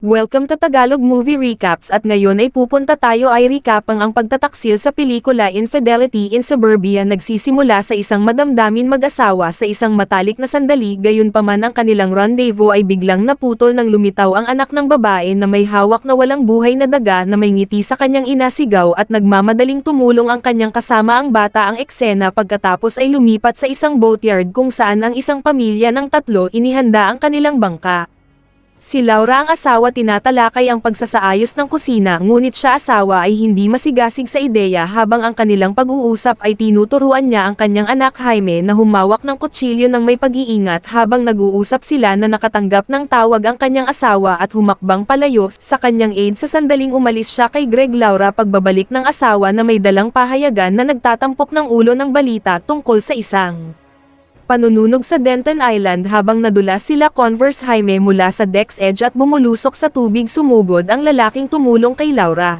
Welcome to Tagalog Movie Recaps at ngayon ay pupunta tayo ay recapang ang pagtataksil sa pelikula Infidelity in Suburbia nagsisimula sa isang madamdamin mag-asawa sa isang matalik na sandali gayon pa man ang kanilang rendezvous ay biglang naputol nang lumitaw ang anak ng babae na may hawak na walang buhay na daga na may ngiti sa kanyang inasigaw at nagmamadaling tumulong ang kanyang kasama ang bata ang eksena pagkatapos ay lumipat sa isang boatyard kung saan ang isang pamilya ng tatlo inihanda ang kanilang bangka. Si Laura ang asawa tinatalakay ang pagsasaayos ng kusina ngunit siya asawa ay hindi masigasig sa ideya habang ang kanilang pag-uusap ay tinuturuan niya ang kanyang anak Jaime na humawak ng kutsilyo ng may pag-iingat habang nag-uusap sila na nakatanggap ng tawag ang kanyang asawa at humakbang palayo sa kanyang aid sa sandaling umalis siya kay Greg Laura pagbabalik ng asawa na may dalang pahayagan na nagtatampok ng ulo ng balita tungkol sa isang panununog sa Denton Island habang nadulas sila Converse Jaime mula sa deck's edge at bumulusok sa tubig sumugod ang lalaking tumulong kay Laura.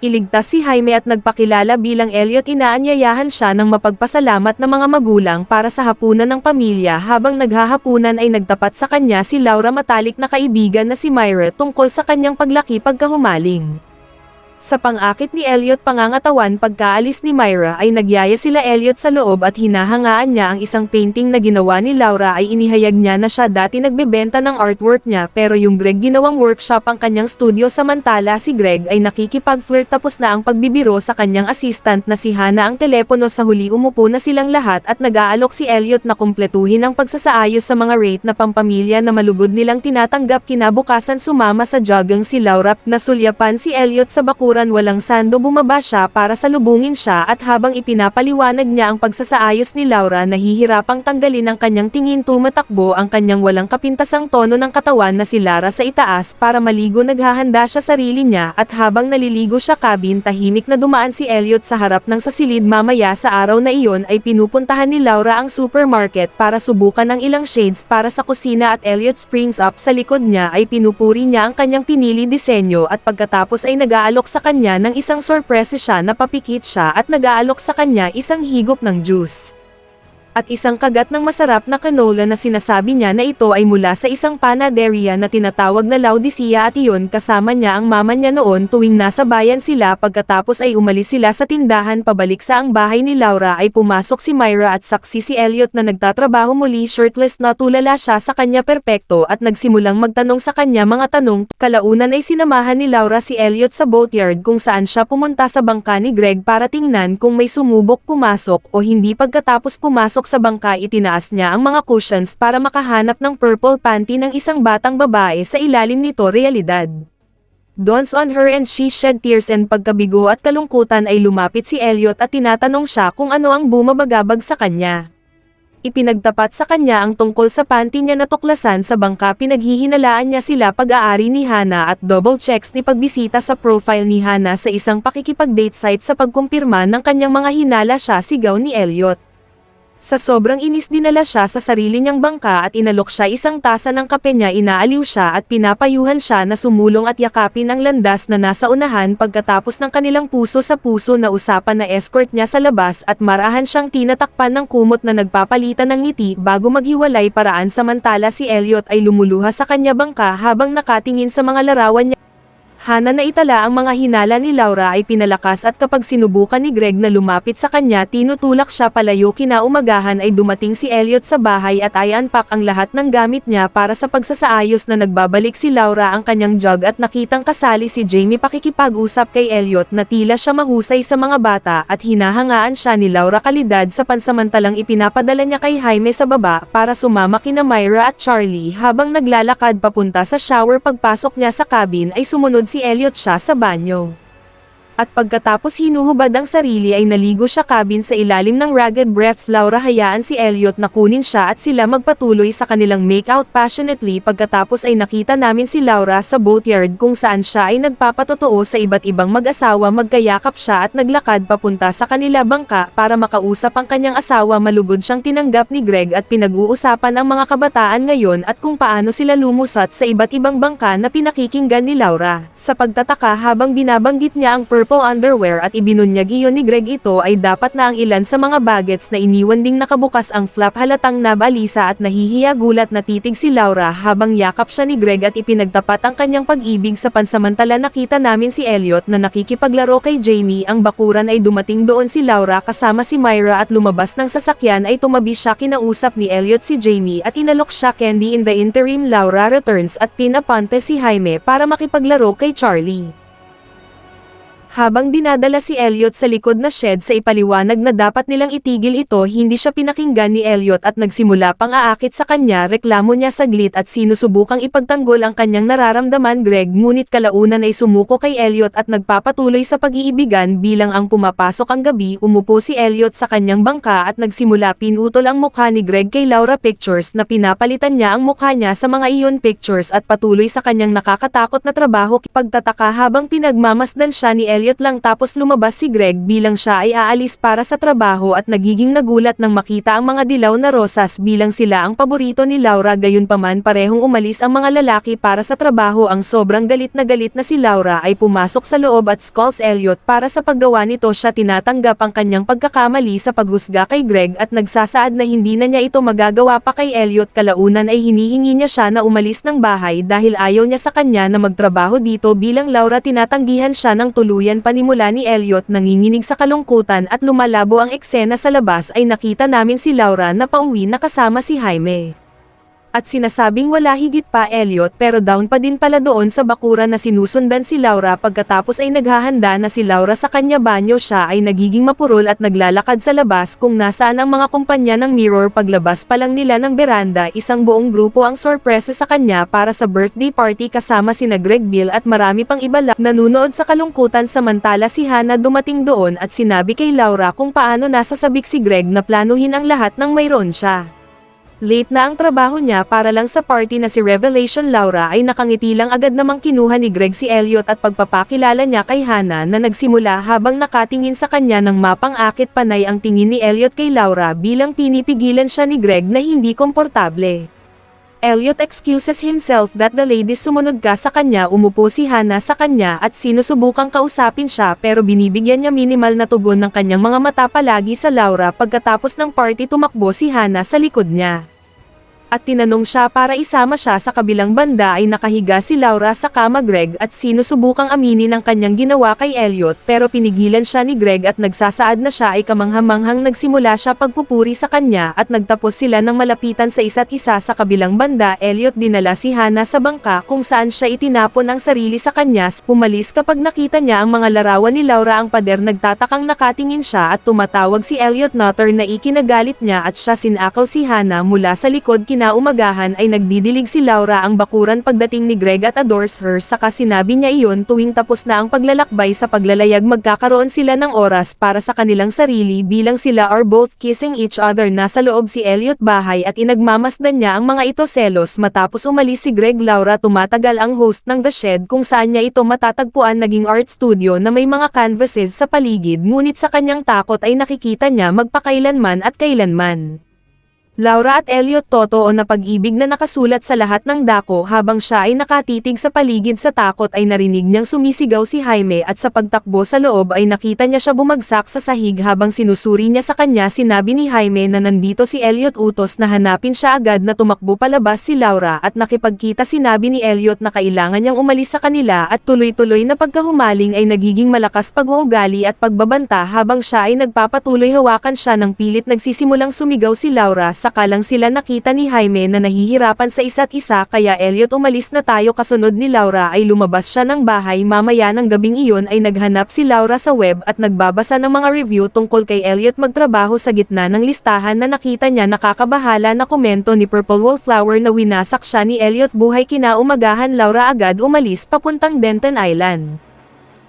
Iligtas si Jaime at nagpakilala bilang Elliot inaanyayahan siya ng mapagpasalamat ng mga magulang para sa hapunan ng pamilya habang naghahapunan ay nagtapat sa kanya si Laura matalik na kaibigan na si Myra tungkol sa kanyang paglaki pagkahumaling. Sa pang-akit ni Elliot pangangatawan pagkaalis ni Myra ay nagyaya sila Elliot sa loob at hinahangaan niya ang isang painting na ginawa ni Laura ay inihayag niya na siya dati nagbebenta ng artwork niya pero yung Greg ginawang workshop ang kanyang studio samantala si Greg ay nakikipag-flirt tapos na ang pagbibiro sa kanyang assistant na si Hana ang telepono sa huli umupo na silang lahat at nag-aalok si Elliot na kumpletuhin ang pagsasaayos sa mga rate na pampamilya na malugod nilang tinatanggap kinabukasan sumama sa jogging si Laura nasulyapan si Elliot sa bakuran walang sando bumaba siya para salubungin siya at habang ipinapaliwanag niya ang pagsasaayos ni Laura nahihirapang tanggalin ang kanyang tingin tumatakbo ang kanyang walang kapintasang tono ng katawan na si Lara sa itaas para maligo naghahanda siya sarili niya at habang naliligo siya kabin tahimik na dumaan si Elliot sa harap ng sasilid mamaya sa araw na iyon ay pinupuntahan ni Laura ang supermarket para subukan ang ilang shades para sa kusina at Elliot springs up sa likod niya ay pinupuri niya ang kanyang pinili disenyo at pagkatapos ay nag-aalok sa kanya ng isang sorpresa siya na papikit siya at nag-aalok sa kanya isang higop ng juice. At isang kagat ng masarap na canola na sinasabi niya na ito ay mula sa isang panaderia na tinatawag na Laodicea at iyon kasama niya ang mama niya noon tuwing nasa bayan sila pagkatapos ay umalis sila sa tindahan pabalik sa ang bahay ni Laura ay pumasok si Myra at saksi si Elliot na nagtatrabaho muli shirtless na tulala siya sa kanya perpekto at nagsimulang magtanong sa kanya mga tanong, kalaunan ay sinamahan ni Laura si Elliot sa boatyard kung saan siya pumunta sa bangka ni Greg para tingnan kung may sumubok pumasok o hindi. Pagkatapos pumasok sa bangka itinaas niya ang mga cushions para makahanap ng purple panty ng isang batang babae sa ilalim nito realidad. Dawns on her and she shed tears and pagkabigo at kalungkutan ay lumapit si Elliot at tinatanong siya kung ano ang bumabagabag sa kanya. Ipinagtapat sa kanya ang tungkol sa panty niya na tuklasan sa bangka pinaghihinalaan niya sila pag-aari ni Hana at double checks ni pagbisita sa profile ni Hana sa isang pakikipag-date site sa pagkumpirma ng kanyang mga hinala siya sigaw ni Elliot. Sa sobrang inis dinala siya sa sarili niyang bangka at inalok siya isang tasa ng kape niya inaaliw siya at pinapayuhan siya na sumulong at yakapin ang landas na nasa unahan pagkatapos ng kanilang puso sa puso na usapan na escort niya sa labas at marahan siyang tinatakpan ng kumot na nagpapalitan ng ngiti bago maghiwalay paraan samantala si Elliot ay lumuluha sa kanya bangka habang nakatingin sa mga larawan niya. Hana na itala ang mga hinala ni Laura ay pinalakas at kapag sinubukan ni Greg na lumapit sa kanya tinutulak siya palayo kinaumagahan ay dumating si Elliot sa bahay at ay unpack ang lahat ng gamit niya para sa pagsasaayos na nagbabalik si Laura ang kanyang jug at nakitang kasali si Jamie pakikipag-usap kay Elliot na tila siya mahusay sa mga bata at hinahangaan siya ni Laura kalidad sa pansamantalang ipinapadala niya kay Jaime sa baba para sumama kina Myra at Charlie. Habang naglalakad papunta sa shower pagpasok niya sa cabin ay sumunod si Elliot siya sa banyo. At pagkatapos hinuhubad ang sarili ay naligo siya cabin sa ilalim ng ragged breaths. Laura hayaan si Elliot na kunin siya at sila magpatuloy sa kanilang make-out passionately. Pagkatapos ay nakita namin si Laura sa boatyard kung saan siya ay nagpapatotoo sa iba't ibang mag-asawa. Magkayakap siya at naglakad papunta sa kanila bangka para makausap ang kanyang asawa. Malugod siyang tinanggap ni Greg at pinag-uusapan ang mga kabataan ngayon at kung paano sila lumusat sa iba't ibang bangka na pinakikinggan ni Laura. Sa pagtataka habang binabanggit niya ang purple underwear at ibinunyag iyon ni Greg ito ay dapat na ang ilan sa mga bagets na iniwan ding nakabukas ang flap halatang nabalisa at nahihiya gulat na titig si Laura habang yakap siya ni Greg at ipinagtapat ang kanyang pag-ibig sa pansamantala. Nakita namin si Elliot na nakikipaglaro kay Jamie. Ang bakuran ay dumating doon si Laura kasama si Myra at lumabas ng sasakyan ay tumabi siya. Kinausap ni Elliot si Jamie at inalok siya. Candy in the interim Laura returns at pinapante si Jaime para makipaglaro kay Charlie. Habang dinadala si Elliot sa likod na shed sa ipaliwanag na dapat nilang itigil ito hindi siya pinakinggan ni Elliot at nagsimula pang aakit sa kanya reklamo niya saglit at sinusubukang ipagtanggol ang kanyang nararamdaman Greg. Ngunit kalaunan ay sumuko kay Elliot at nagpapatuloy sa pag-iibigan bilang ang pumapasok ang gabi umupo si Elliot sa kanyang bangka at nagsimula pinutol ang mukha ni Greg kay Laura Pictures na pinapalitan niya ang mukha niya sa mga iyon pictures at patuloy sa kanyang nakakatakot na trabaho pagtataka habang pinagmamasdan siya ni Elliot lang tapos lumabas si Greg bilang siya ay aalis para sa trabaho at nagiging nagulat nang makita ang mga dilaw na rosas bilang sila ang paborito ni Laura. Gayunpaman parehong umalis ang mga lalaki para sa trabaho. Ang sobrang galit na galit na si Laura ay pumasok sa loob at scolds Elliot para sa paggawa nito. Siya tinatanggap ang kanyang pagkakamali sa paghusga kay Greg at nagsasaad na hindi na niya ito magagawa pa kay Elliot. Kalaunan ay hinihingi niya siya na umalis ng bahay dahil ayaw niya sa kanya na magtrabaho dito. Bilang Laura tinatanggihan siya ng tuluyan panimula ni Elliot nanginginig sa kalungkutan at lumalabo ang eksena sa labas ay nakita namin si Laura na pauwi na kasama si Jaime. At sinasabing wala higit pa Elliot pero down pa din pala doon sa bakura na sinusundan si Laura pagkatapos ay naghahanda na si Laura sa kanya banyo siya ay nagiging mapurol at naglalakad sa labas kung nasaan ang mga kumpanya ng mirror paglabas pa lang nila ng beranda isang buong grupo ang sorpresa sa kanya para sa birthday party kasama sina Greg Bill at marami pang iba lang nanunood sa kalungkutan samantala si Hannah dumating doon at sinabi kay Laura kung paano nasasabik si Greg na planuhin ang lahat ng mayroon siya. Late na ang trabaho niya para lang sa party na si Revelation Laura ay nakangiti lang agad namang kinuha ni Greg si Elliot at pagpapakilala niya kay Hannah na nagsimula habang nakatingin sa kanya ng mapang akit panay ang tingin ni Elliot kay Laura bilang pinipigilan siya ni Greg na hindi komportable. Elliot excuses himself that the ladies sumunod ka sa kanya umupo si Hannah sa kanya at sinusubukang kausapin siya pero binibigyan niya minimal na tugon ng kanyang mga mata palagi sa Laura pagkatapos ng party tumakbo si Hannah sa likod niya at tinanong siya para isama siya sa kabilang banda ay nakahiga si Laura sa kama Greg at sinusubukang aminin ang kanyang ginawa kay Elliot. Pero pinigilan siya ni Greg at nagsasaad na siya ay kamanghamanghang nagsimula siya pagpupuri sa kanya at nagtapos sila ng malapitan sa isa't isa sa kabilang banda. Elliot dinala si Hannah sa bangka kung saan siya itinapon ang sarili sa kanya. Pumalis kapag nakita niya ang mga larawan ni Laura ang pader nagtatakang nakatingin siya at tumatawag si Elliot Nutter na ikinagalit niya at siya sinakal si Hannah mula sa likod kinaumagahan ay nagdidilig si Laura ang bakuran pagdating ni Greg at adores her saka sinabi niya iyon tuwing tapos na ang paglalakbay sa paglalayag magkakaroon sila ng oras para sa kanilang sarili bilang sila are both kissing each other nasa loob si Elliot bahay at inagmamasdan niya ang mga ito selos matapos umalis si Greg Laura tumatagal ang host ng The Shed kung saan niya ito matatagpuan naging art studio na may mga canvases sa paligid ngunit sa kanyang takot ay nakikita niya magpakailanman at kailanman. Laura at Elliot totoo na pag-ibig na nakasulat sa lahat ng dako habang siya ay nakatitig sa paligid sa takot ay narinig niyang sumisigaw si Jaime at sa pagtakbo sa loob ay nakita niya siya bumagsak sa sahig habang sinusuri niya sa kanya sinabi ni Jaime na nandito si Elliot utos na hanapin siya agad na tumakbo palabas si Laura at nakipagkita sinabi ni Elliot na kailangan niyang umalis sa kanila at tuloy-tuloy na pagkahumaling ay nagiging malakas pag-uugali at pagbabanta habang siya ay nagpapatuloy hawakan siya ng pilit nagsisimulang sumigaw si Laura saka lang sila nakita ni Jaime na nahihirapan sa isa't isa kaya Elliot umalis na tayo. Kasunod ni Laura ay lumabas siya ng bahay. Mamaya ng gabing iyon ay naghanap si Laura sa web at nagbabasa ng mga review tungkol kay Elliot magtrabaho sa gitna ng listahan na nakita niya. Nakakabahala na komento ni Purple Wallflower na winasak siya ni Elliot. Buhay kinaumagahan Laura agad umalis papuntang Denton Island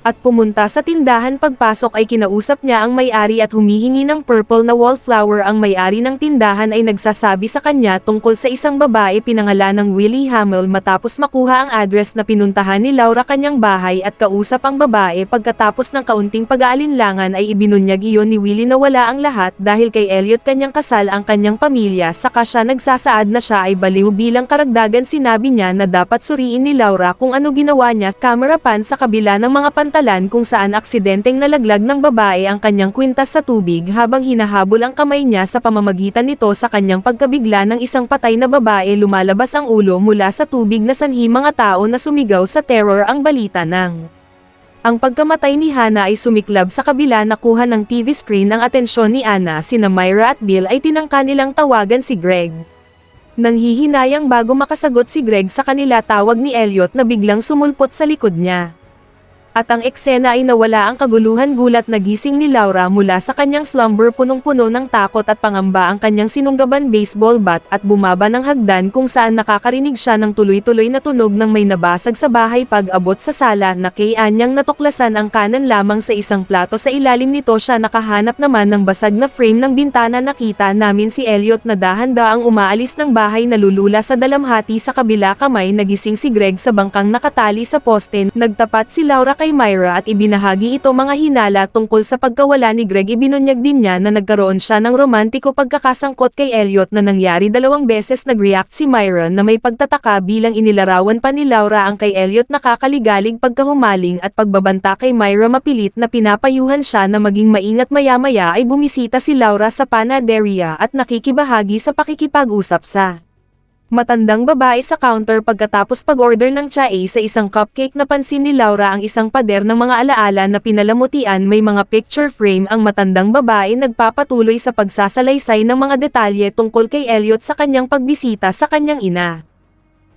at pumunta sa tindahan pagpasok ay kinausap niya ang may-ari at humihingi ng purple na wallflower. Ang may-ari ng tindahan ay nagsasabi sa kanya tungkol sa isang babae pinangalan ng Willie Hamill matapos makuha ang address na pinuntahan ni Laura kanyang bahay at kausap ang babae. Pagkatapos ng kaunting pag-aalinlangan ay ibinunyag iyon ni Willie na wala ang lahat dahil kay Elliot kanyang kasal ang kanyang pamilya. Saka siya nagsasaad na siya ay baliw bilang karagdagan sinabi niya na dapat suriin ni Laura kung ano ginawa niya. Camera pan sa kabila ng mga pansamantalan kung saan aksidenteng nalaglag ng babae ang kanyang kwintas sa tubig habang hinahabol ang kamay niya sa pamamagitan nito sa kanyang pagkabigla ng isang patay na babae lumalabas ang ulo mula sa tubig na sanhi mga tao na sumigaw sa terror ang balita ng. Ang pagkamatay ni Hana ay sumiklab sa kabila nakuha ng TV screen ang atensyon ni Anna sina Myra at Bill ay tinangka nilang tawagan si Greg. Nanghihinayang bago makasagot si Greg sa kanila tawag ni Elliot na biglang sumulpot sa likod niya. At ang eksena ay nawala ang kaguluhan gulat na gising ni Laura mula sa kanyang slumber punong-puno ng takot at pangamba ang kanyang sinunggaban baseball bat at bumaba ng hagdan kung saan nakakarinig siya ng tuloy-tuloy na tunog ng may nabasag sa bahay pag abot sa sala na kay anyang natuklasan ang kanan lamang sa isang plato sa ilalim nito siya nakahanap naman ng basag na frame ng bintana nakita namin si Elliot na dahan-daang umaalis ng bahay nalulula sa dalamhati sa kabila kamay nagising si Greg sa bangkang nakatali sa poste. Nagtapat si Laura kay Myra at ibinahagi ito mga hinala tungkol sa pagkawala ni Greg. Ibinunyag din niya na nagkaroon siya ng romantiko pagkakasangkot kay Elliot na nangyari dalawang beses nag-react si Myra na may pagtataka bilang inilarawan pa ni Laura ang kay Elliot nakakaligalig pagkahumaling at pagbabanta kay Myra. Mapilit na pinapayuhan siya na maging maingat maya-maya ay bumisita si Laura sa panaderia at nakikibahagi sa pakikipag-usap sa Matandang babae sa counter pagkatapos pag-order ng tsae sa isang cupcake napansin ni Laura ang isang pader ng mga alaala na pinalamutian may mga picture frame ang matandang babae nagpapatuloy sa pagsasalaysay ng mga detalye tungkol kay Elliot sa kanyang pagbisita sa kanyang ina.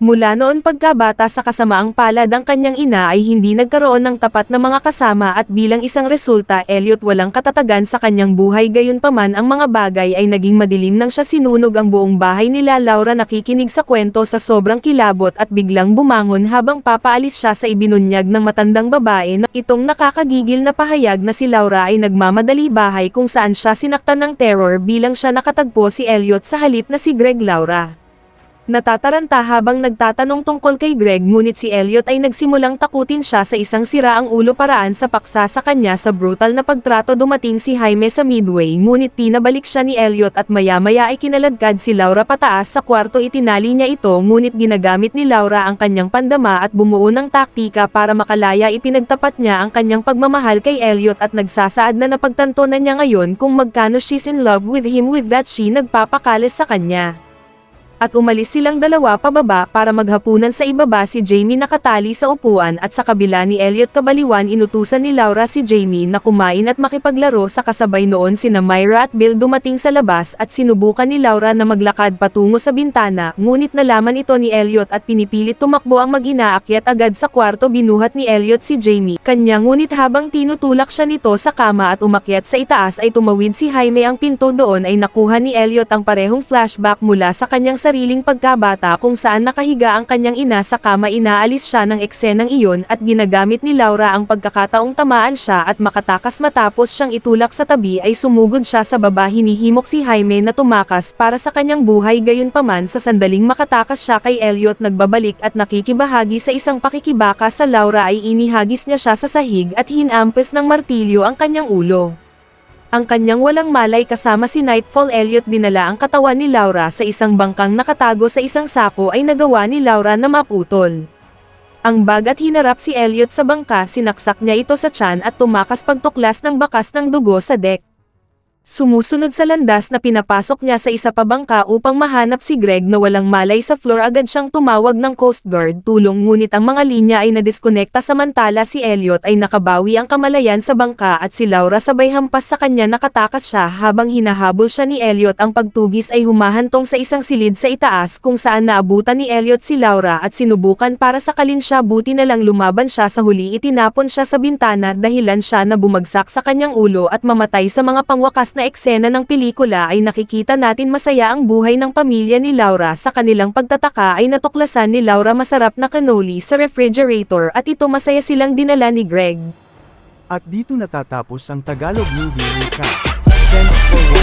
Mula noon pagkabata sa kasamaang palad ang kanyang ina ay hindi nagkaroon ng tapat na mga kasama at bilang isang resulta Elliot walang katatagan sa kanyang buhay gayunpaman ang mga bagay ay naging madilim nang siya sinunog ang buong bahay nila Laura nakikinig sa kwento sa sobrang kilabot at biglang bumangon habang papaalis siya sa ibinunyag ng matandang babae na itong nakakagigil na pahayag na si Laura ay nagmamadali bahay kung saan siya sinaktan ng terror bilang siya nakatagpo si Elliot sa halip na si Greg Laura. Natataranta habang nagtatanong tungkol kay Greg ngunit si Elliot ay nagsimulang takutin siya sa isang siraang ulo paraan sa paksa sa kanya sa brutal na pagtrato dumating si Jaime sa midway. Ngunit pinabalik siya ni Elliot at maya-maya ay kinaladkad si Laura pataas sa kwarto. Itinali niya ito ngunit ginagamit ni Laura ang kanyang pandama at bumuo ng taktika para makalaya. Ipinagtapat niya ang kanyang pagmamahal kay Elliot at nagsasaad na napagtanto na niya ngayon kung magkano she's in love with him with that she nagpapakalis sa kanya at umalis silang dalawa pababa para maghapunan sa ibaba si Jamie nakatali sa upuan at sa kabila ni Elliot Kabaliwan inutusan ni Laura si Jamie na kumain at makipaglaro sa kasabay noon sina Myra at Bill dumating sa labas at sinubukan ni Laura na maglakad patungo sa bintana ngunit nalaman ito ni Elliot at pinipilit tumakbo ang mag-inaakyat agad sa kwarto binuhat ni Elliot si Jamie. Kanya ngunit habang tinutulak siya nito sa kama at umakyat sa itaas ay tumawid si Jaime ang pinto doon ay nakuha ni Elliot ang parehong flashback mula sa kanyang sariling pagkabata kung saan nakahiga ang kanyang ina sa kama. Inaalis siya ng eksenang iyon at ginagamit ni Laura ang pagkakataong tamaan siya at makatakas matapos siyang itulak sa tabi ay sumugod siya sa baba. Hinihimok si Jaime na tumakas para sa kanyang buhay. Gayunpaman sa sandaling makatakas siya kay Elliot nagbabalik at nakikibahagi sa isang pakikibaka sa Laura ay inihagis niya siya sa sahig at hinampes ng martilyo ang kanyang ulo. Ang kanyang walang malay kasama si Nightfall Elliot dinala ang katawan ni Laura sa isang bangkang nakatago sa isang sako ay nagawa ni Laura na maputol. Ang bag at hinarap si Elliot sa bangka sinaksak niya ito sa tiyan at tumakas pagtuklas ng bakas ng dugo sa deck. Sumusunod sa landas na pinapasok niya sa isa pa bangka upang mahanap si Greg na walang malay sa floor agad siyang tumawag ng Coast Guard tulong ngunit ang mga linya ay nadiskonekta samantala si Elliot ay nakabawi ang kamalayan sa bangka at si Laura sabay hampas sa kanya nakatakas siya habang hinahabol siya ni Elliot. Ang pagtugis ay humahantong sa isang silid sa itaas kung saan naabutan ni Elliot si Laura at sinubukan para sakalin siya buti na lang lumaban siya sa huli itinapon siya sa bintana dahilan siya na bumagsak sa kanyang ulo at mamatay sa mga pangwakas na eksena ng pelikula ay nakikita natin masaya ang buhay ng pamilya ni Laura sa kanilang pagtataka ay natuklasan ni Laura masarap na cannoli sa refrigerator at ito masaya silang dinala ni Greg. At dito natatapos ang Tagalog Movie Recap.